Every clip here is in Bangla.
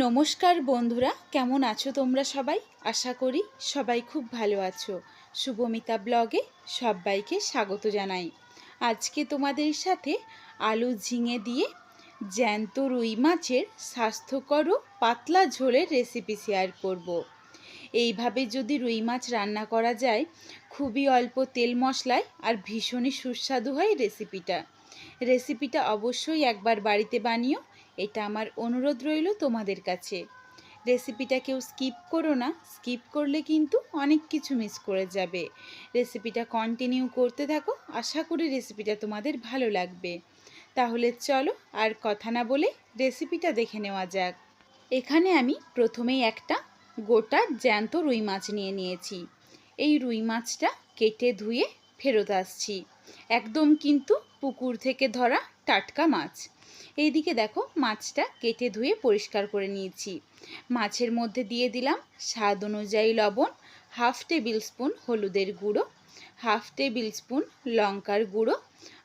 নমস্কার বন্ধুরা, কেমন আছো তোমরা সবাই? আশা করি সবাই খুব ভালো আছো। শুভমিতা ব্লগে সবাইকে স্বাগত জানাই। আজকে তোমাদের সাথে আলু ঝিঙে দিয়ে জ্যান্ত রুই মাছের স্বাস্থ্যকর ও পাতলা ঝোলের রেসিপি শেয়ার করব। এইভাবে যদি রুই মাছ রান্না করা যায়, খুবই অল্প তেল মশলায় আর ভীষণই সুস্বাদু হয় রেসিপিটা রেসিপিটা অবশ্যই একবার বাড়িতে বানিও এটা আমার অনুরোধ রইল তোমাদের কাছে। রেসিপিটা কেউ স্কিপ করো না। স্কিপ করলে কিন্তু অনেক কিছু মিস করে যাবে। রেসিপিটা কন্টিনিউ করতে থাকো। আশা করি রেসিপিটা তোমাদের ভালো লাগবে। তাহলে চলো আর কথা না বলে রেসিপিটা দেখে নেওয়া যাক। এখানে আমি প্রথমেই একটা গোটা জ্যান্ত রুই মাছ নিয়ে নিয়েছি। এই রুই মাছটা কেটে ধুয়ে ফেরত আসছি। একদম কিন্তু পুকুর থেকে ধরা টাটকা মাছ। এইদিকে দেখো মাছটা কেটে ধুয়ে পরিষ্কার করে নিয়েছি। মাছের মধ্যে দিয়ে দিলাম স্বাদ অনুযায়ী লবণ, হাফ টেবিল স্পুন হলুদের গুঁড়ো, হাফ টেবিল স্পুন লঙ্কার গুঁড়ো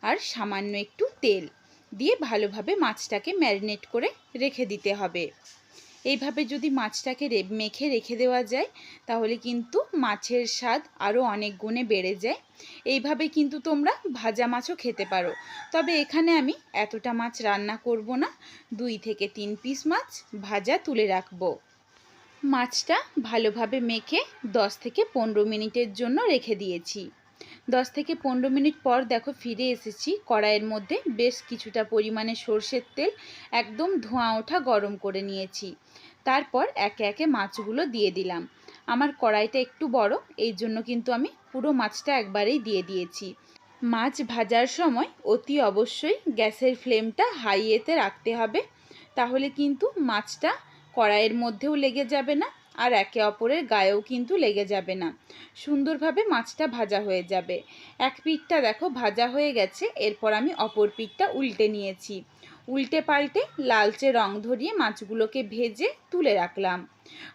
আর সামান্য একটু তেল। দিয়ে ভালোভাবে মাছটাকে ম্যারিনেট করে রেখে দিতে হবে। এইভাবে যদি মাছটাকে মেখে রেখে দেওয়া যায়, তাহলে কিন্তু মাছের স্বাদ আরও অনেক গুণে বেড়ে যায়। এইভাবে কিন্তু তোমরা ভাজা মাছও খেতে পারো। তবে এখানে আমি এতটা মাছ রান্না করব না। দুই থেকে তিন পিস মাছ ভাজা তুলে রাখব। মাছটা ভালোভাবে মেখে দশ থেকে পনেরো মিনিটের জন্য রেখে দিয়েছি। দশ থেকে পনেরো মিনিট পর দেখো ফিরে এসেছি কড়াইয়ের মধ্যে। বেশ কিছুটা পরিমাণে সর্ষের তেল, একদম ধোঁয়া ওঠা গরম করে নিয়েছি। তারপর একে একে মাছগুলো দিয়ে দিলাম। আমার কড়াইটা একটু বড়, এই জন্য কিন্তু আমি পুরো মাছটা একবারেই দিয়ে দিয়েছি। মাছ ভাজার সময় অতি অবশ্যই গ্যাসের ফ্লেমটা হাইয়েতে রাখতে হবে, তাহলে কিন্তু মাছটা কড়াইয়ের মধ্যেও লেগে যাবে না আর একে অপরের গায়েও কিন্তু লেগে যাবে না। সুন্দরভাবে মাছটা ভাজা হয়ে যাবে। এক পিঠটা দেখো ভাজা হয়ে গেছে, এরপর আমি অপর পিঠটা উল্টে নিয়েছি। উল্টে পাল্টে লালচে রং ধরিয়ে মাছগুলোকে ভেজে তুলে রাখলাম।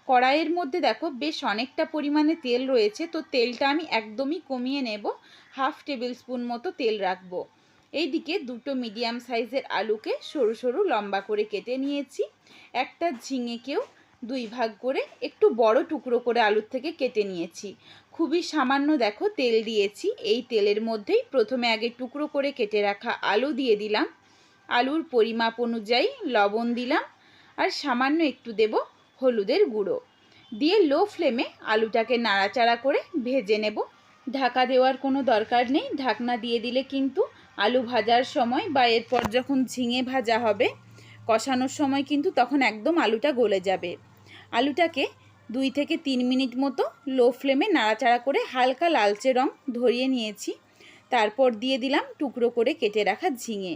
কড়াইয়ের মধ্যে দেখো বেশ অনেকটা পরিমাণে তেল রয়েছে, তো তেলটা আমি একদমই কমিয়ে নেব। হাফ টেবিল স্পুন মতো তেল রাখব। এইদিকে দুটো মিডিয়াম সাইজের আলুকে সরু সরু লম্বা করে কেটে নিয়েছি। একটা ঝিঙেকেও দুই ভাগ করে একটু বড় টুকরো করে আলুর থেকে কেটে নিয়েছি। খুবই সামান্য দেখো তেল দিয়েছি। এই তেলের মধ্যেই প্রথমে আগে টুকরো করে কেটে রাখা আলু দিয়ে দিলাম। আলুর পরিমাপ অনুযায়ী লবণ দিলাম আর সামান্য একটু দেব হলুদের গুঁড়ো। দিয়ে লো ফ্লেমে আলুটাকে নাড়াচাড়া করে ভেজে নেব। ঢাকা দেওয়ার কোনো দরকার নেই। ঢাকনা দিয়ে দিলে কিন্তু আলু ভাজার সময় বা এরপর যখন ঝিঙে ভাজা হবে, কষানোর সময় কিন্তু তখন একদম আলুটা গলে যাবে। আলুটাকে দুই থেকে তিন মিনিট মতো লো ফ্লেমে নাড়াচাড়া করে হালকা লালচে রং ধরিয়ে নিয়েছি। তারপর দিয়ে দিলাম টুকরো করে কেটে রাখা ঝিঙে।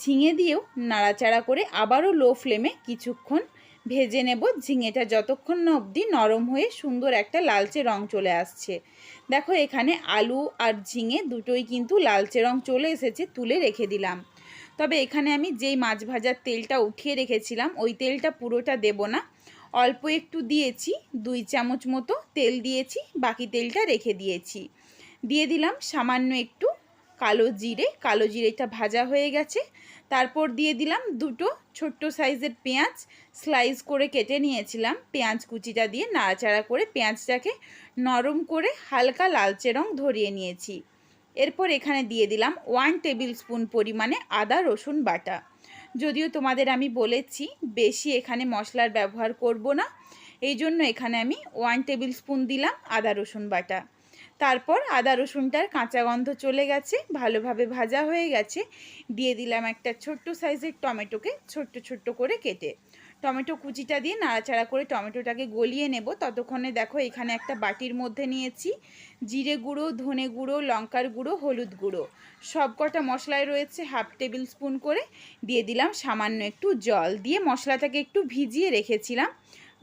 ঝিঙে দিয়েও নাড়াচাড়া করে আবারও লো ফ্লেমে কিছুক্ষণ ভেজে নেব। ঝিঙেটা যতক্ষণ না অবধি নরম হয়ে সুন্দর একটা লালচে রং চলে আসছে। দেখো, এখানে আলু আর ঝিঙে দুটোই কিন্তু লালচে রং চলে এসেছে তুলে রেখে দিলাম। তবে এখানে আমি যেই মাছ ভাজার তেলটা উঠিয়ে রেখেছিলাম, ওই তেলটা পুরোটা দেব না। অল্প একটু দিয়েছি, দুই চামচ মতো তেল দিয়েছি, বাকি তেলটা রেখে দিয়েছি। দিয়ে দিলাম সামান্য একটু কালো জিরে, কালো জিরেটা ভাজা হয়ে গেছে। তারপর দিয়ে দিলাম দুটো ছোট্ট সাইজের পেঁয়াজ, স্লাইস করে কেটে নিয়েছিলাম। পেঁয়াজ কুচিটা দিয়ে নাড়াচাড়া করে পেঁয়াজটাকে নরম করে হালকা লালচে রং ধরিয়ে নিয়েছি। এরপর এখানে দিয়ে দিলাম ওয়ান টেবিল স্পুন পরিমাণে আদা রসুন বাটা। যদিও তোমাদের আমি বলেছি বেশি এখানে মশলার ব্যবহার করব না। এই জন্য এখানে আমি ওয়ান টেবিল স্পুন দিলাম আদা রসুন বাটা। তারপর আদা রসুনটার কাঁচা গন্ধ চলে গেছে, ভালোভাবে ভাজা হয়ে গেছে। দিয়ে দিলাম একটা ছোট্ট সাইজের টমেটোকে ছোট্ট ছোট্ট করে কেটে। টমেটো কুচিটা দিয়ে নাড়াচাড়া করে টমেটোটাকে গলিয়ে নেব। ততক্ষণে দেখো এখানে একটা বাটির মধ্যে নিয়েছি। জিরে গুঁড়ো, ধনে গুঁড়ো, লঙ্কার গুঁড়ো, হলুদ গুঁড়ো। সব কটা মশলায় রয়েছে হাফ টেবিল স্পুন করে। দিয়ে দিলাম সামান্য একটু জল। দিয়ে মশলাটাকে একটু ভিজিয়ে রেখেছিলাম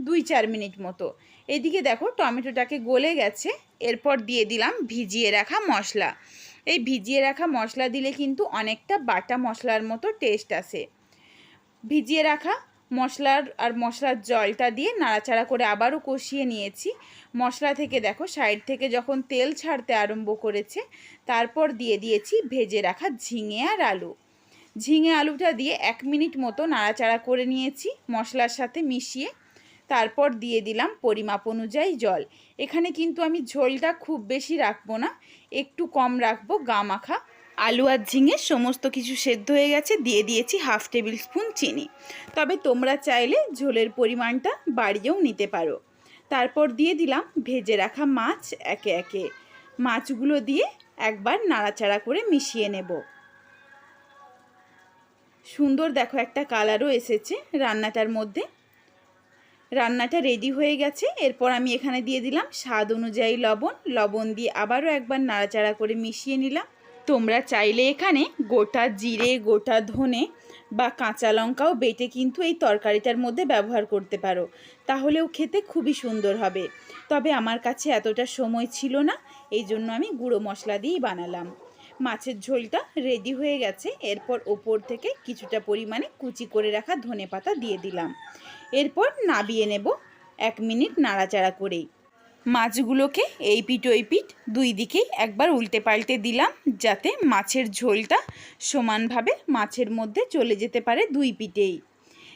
দুই চার মিনিট মতো। এদিকে দেখো টমেটোটাকে গলে গেছে, এরপর দিয়ে দিলাম ভিজিয়ে রাখা মশলা। এই ভিজিয়ে রাখা মশলা দিলে কিন্তু অনেকটা বাটা মশলার মতো টেস্ট আসে। ভিজিয়ে রাখা মশলার আর মশলার জলটা দিয়ে নাড়াচাড়া করে আবারও কষিয়ে নিয়েছি। মশলা থেকে দেখো সাইড থেকে যখন তেল ছাড়তে আরম্ভ করেছে, তারপর দিয়ে দিয়েছি ভেজে রাখা ঝিঙে আর আলু। ঝিঙে আলুটা দিয়ে এক মিনিট মতো নাড়াচাড়া করে নিয়েছি, মশলার সাথে মিশিয়ে তারপর দিয়ে দিলাম পরিমাপ অনুযায়ী জল। এখানে কিন্তু আমি ঝোলটা খুব বেশি রাখব না, একটু কম রাখব গা মাখা আলু আর ঝিঙে সমস্ত কিছু সেদ্ধ হয়ে গেছে, দিয়ে দিয়েছি হাফ টেবিল স্পুন চিনি। তবে তোমরা চাইলে ঝোলের পরিমাণটা বাড়িয়েও নিতে পারো। তারপর দিয়ে দিলাম ভেজে রাখা মাছ একে একে। মাছগুলো দিয়ে একবার নাড়াচাড়া করে মিশিয়ে নেব। সুন্দর দেখো একটা কালারও এসেছে রান্নাটার মধ্যে। রান্নাটা রেডি হয়ে গেছে। এরপর আমি এখানে দিয়ে দিলাম স্বাদ অনুযায়ী লবণ। লবণ দিয়ে আবারও একবার নাড়াচাড়া করে মিশিয়ে নিলাম। তোমরা চাইলে এখানে গোটা জিরে, গোটা ধনে বা কাঁচা লঙ্কাও বেটে কিন্তু এই তরকারিটার মধ্যে ব্যবহার করতে পারো। তাহলেও খেতে খুবই সুন্দর হবে। তবে আমার কাছে এতটা সময় ছিল না এই জন্য আমি গুঁড়ো মশলা দিয়েই বানালাম। মাছের ঝোলটা রেডি হয়ে গেছে। এরপর ওপর থেকে কিছুটা পরিমাণে কুচি করে রাখা ধনে পাতা দিয়ে দিলাম। এরপর নাবিয়ে নেব এক মিনিট নাড়াচাড়া করেই। মাছগুলোকে এই পিঠ ওই পিঠ দুই দিকেই একবার উল্টে পাল্টে দিলাম, যাতে মাছের ঝোলটা সমানভাবে মাছের মধ্যে চলে যেতে পারে দুই পিঠেই।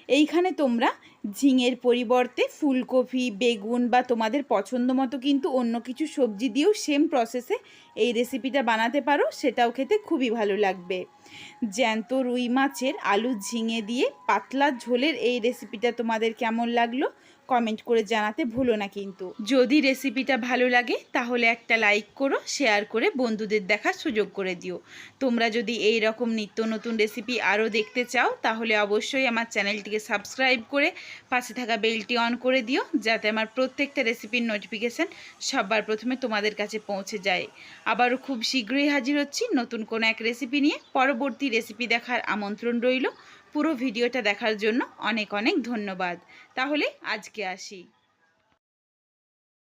এইখানে তোমরা ঝিঙের পরিবর্তে ফুলকপি, বেগুন বা তোমাদের পছন্দ মতো কিন্তু অন্য কিছু সবজি দিয়েও সেম প্রসেসে এই রেসিপিটা বানাতে পারো, সেটাও খেতে খুবই ভালো লাগবে। জ্যান্ত রুই মাছের আলু ঝিঙে দিয়ে পাতলা ঝোলের এই রেসিপিটা তোমাদের কেমন লাগল? কমেন্ট করে জানাতে ভুলো না কিন্তু। যদি রেসিপিটা ভালো লাগে, তাহলে একটা লাইক করো শেয়ার করে বন্ধুদের দেখার সুযোগ করে দিও। তোমরা যদি এই রকম নিত্য নতুন রেসিপি আরও দেখতে চাও, তাহলে অবশ্যই আমার চ্যানেলটিকে সাবস্ক্রাইব করে পাশে থাকা বেলটি অন করে দিও, যাতে আমার প্রত্যেকটা রেসিপির নোটিফিকেশান সবার প্রথমে তোমাদের কাছে পৌঁছে যায়। আবারও খুব শীঘ্রই হাজির হচ্ছি নতুন কোনো এক রেসিপি নিয়ে। পরবর্তী রেসিপি দেখার আমন্ত্রণ রইল। পুরো ভিডিওটা দেখার জন্য অনেক অনেক ধন্যবাদ। তাহলে আজকে আসি।